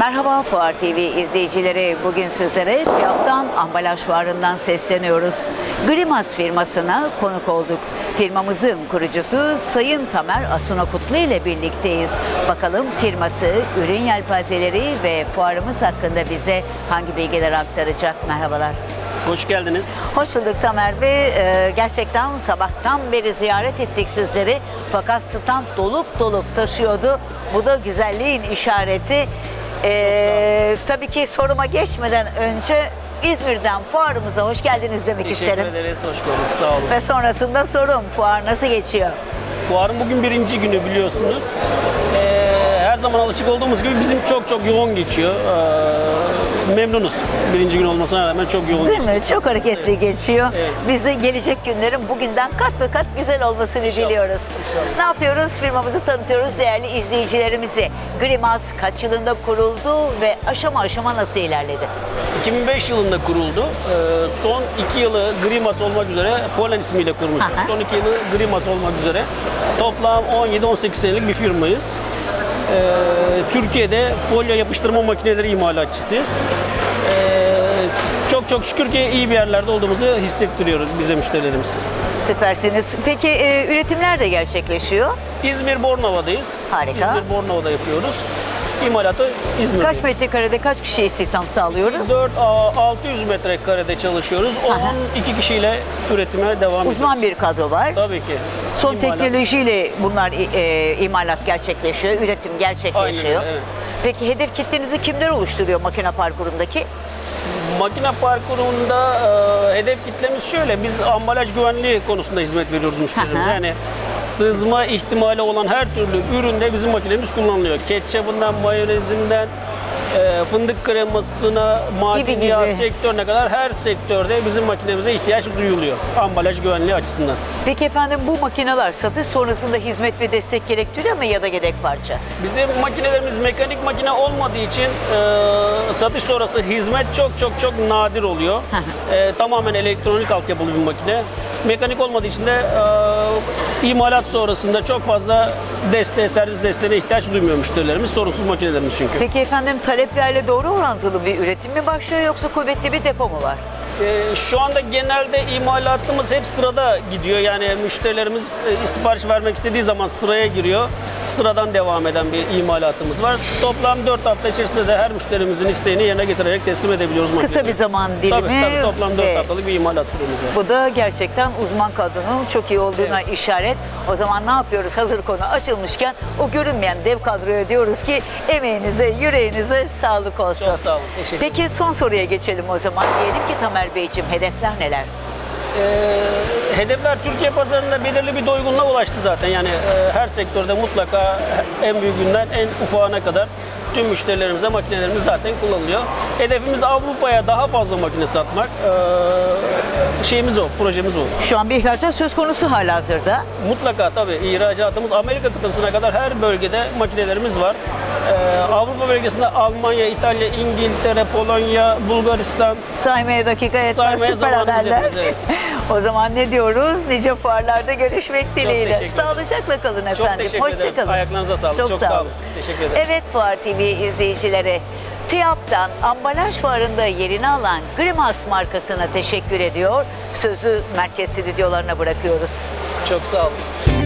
Merhaba Fuar TV izleyicileri. Bugün sizlere TİAP'tan ambalaj fuarından sesleniyoruz. Grimas firmasına konuk olduk. Firmamızın kurucusu Sayın Tamer Asunokutlu ile birlikteyiz. Bakalım firması, ürün yelpazeleri ve fuarımız hakkında bize hangi bilgiler aktaracak? Merhabalar. Hoş geldiniz. Hoş bulduk Tamer Bey. Ee, gerçekten sabahtan beri ziyaret ettik sizleri. Fakat stand dolup dolup taşıyordu. Bu da güzelliğin işareti. Ee, tabii ki soruma geçmeden önce İzmir'den fuarımıza hoş geldiniz demek Teşekkür isterim. ederiz. Hoş gördük. Sağ olun. Ve sonrasında sorum fuar nasıl geçiyor? Fuarın bugün birinci günü biliyorsunuz. Zaman alışık olduğumuz gibi bizim çok çok yoğun geçiyor. Ee, memnunuz. Birinci gün olmasına rağmen çok yoğun Değil geçti. mi? Çok hareketli geçiyor. Evet. Biz de gelecek günlerin bugünden kat ve kat güzel olmasını diliyoruz. İnşallah. Ne yapıyoruz? Firmamızı tanıtıyoruz değerli izleyicilerimizi. Grimas kaç yılında kuruldu ve aşama aşama nasıl ilerledi? 2005 yılında kuruldu. Ee, son iki yılı Grimas olmak üzere Folen ismiyle kurmuşlar. Aha. Son iki yılı Grimas olmak üzere. Toplam 17-18 senelik bir firmayız. Ee, Türkiye'de folyo yapıştırma makineleri imalatçısıyız. Ee, çok çok şükür ki iyi bir yerlerde olduğumuzu hissettiriyoruz bize müşterilerimiz. Süpersiniz. Peki e, üretimler de gerçekleşiyor. İzmir Bornova'dayız. Harika. İzmir Bornova'da yapıyoruz. İmalatı İzmir'de. Kaç metrekarede kaç kişiye istihdam sağlıyoruz? 4 600 metrekarede çalışıyoruz. Aha. 12 kişiyle üretime devam Uzman ediyoruz. bir kadro var. Tabii ki. Son İmalat- teknolojiyle bunlar e, imalat gerçekleşiyor, üretim gerçekleşiyor. Aynen evet. Peki hedef kitlenizi kimler oluşturuyor makine parkurundaki? Makine parkurunda e, hedef kitlemiz şöyle. Biz ambalaj güvenliği konusunda hizmet veriyoruz müşterilerimize. Yani sızma ihtimali olan her türlü üründe bizim makinemiz kullanılıyor. Ketçabından, mayonezinden, e, fındık kremasına, maden Gibi yağı gibi. sektörüne kadar her sektörde bizim makinemize ihtiyaç duyuluyor. Ambalaj güvenliği açısından. Peki efendim bu makineler satış sonrasında hizmet ve destek gerektiriyor mu ya da yedek parça? Bizim makinelerimiz mekanik makine olmadığı için e, satış sonrası hizmet çok çok çok nadir oluyor. E, tamamen elektronik altyapılı bir makine. Mekanik olmadığı için de e, imalat sonrasında çok fazla desteğe, servis desteğine ihtiyaç duymuyor müşterilerimiz. Sorunsuz makinelerimiz çünkü. Peki efendim taleplerle doğru orantılı bir üretim mi başlıyor yoksa kuvvetli bir depo mu var? E, şu anda genelde imalatımız hep sırada gidiyor. Yani müşterilerimiz e, vermek istediği zaman sıraya giriyor. Sıradan devam eden bir imalatımız var. Toplam 4 hafta içerisinde de her müşterimizin isteğini yerine getirerek teslim edebiliyoruz Kısa makineleri. bir zaman dilimi. Tabii tabii toplam 4 ve haftalık bir imalat süremiz var. Bu da gerçekten uzman kadronun çok iyi olduğuna işaret. O zaman ne yapıyoruz? Hazır konu açılmışken o görünmeyen dev kadroya diyoruz ki emeğinize, yüreğinize sağlık olsun. Çok sağ olun. Teşekkür ederim. Peki son soruya geçelim o zaman. Diyelim ki Tamer Beyciğim hedefler neler? Ee, hedefler Türkiye pazarında belirli bir doygunluğa ulaştı zaten. Yani e, her sektörde mutlaka en büyüğünden en ufağına kadar tüm müşterilerimizde makinelerimiz zaten kullanılıyor. Hedefimiz Avrupa'ya daha fazla makine satmak. Ee, şeyimiz o, projemiz o. Şu an bir ihracat söz konusu halihazırda. Mutlaka tabii ihracatımız Amerika kıtasına kadar her bölgede makinelerimiz var. Ee, Avrupa bölgesinde Almanya, İtalya, İngiltere, Polonya, Bulgaristan, Saymaya dakika yetmez Saymaya süper haberler. evet. o zaman ne diyoruz? Nice fuarlarda görüşmek dileğiyle. teşekkür ederim. Sağlıcakla kalın efendim. Çok teşekkür Hoşça ederim. kalın. Ayaklarınıza sağlık. Çok, sağ olun. Teşekkür ederim. Evet Fuar TV izleyicileri. TİAP'tan ambalaj fuarında yerini alan Grimas markasına teşekkür ediyor. Sözü merkez stüdyolarına bırakıyoruz. Çok sağ olun.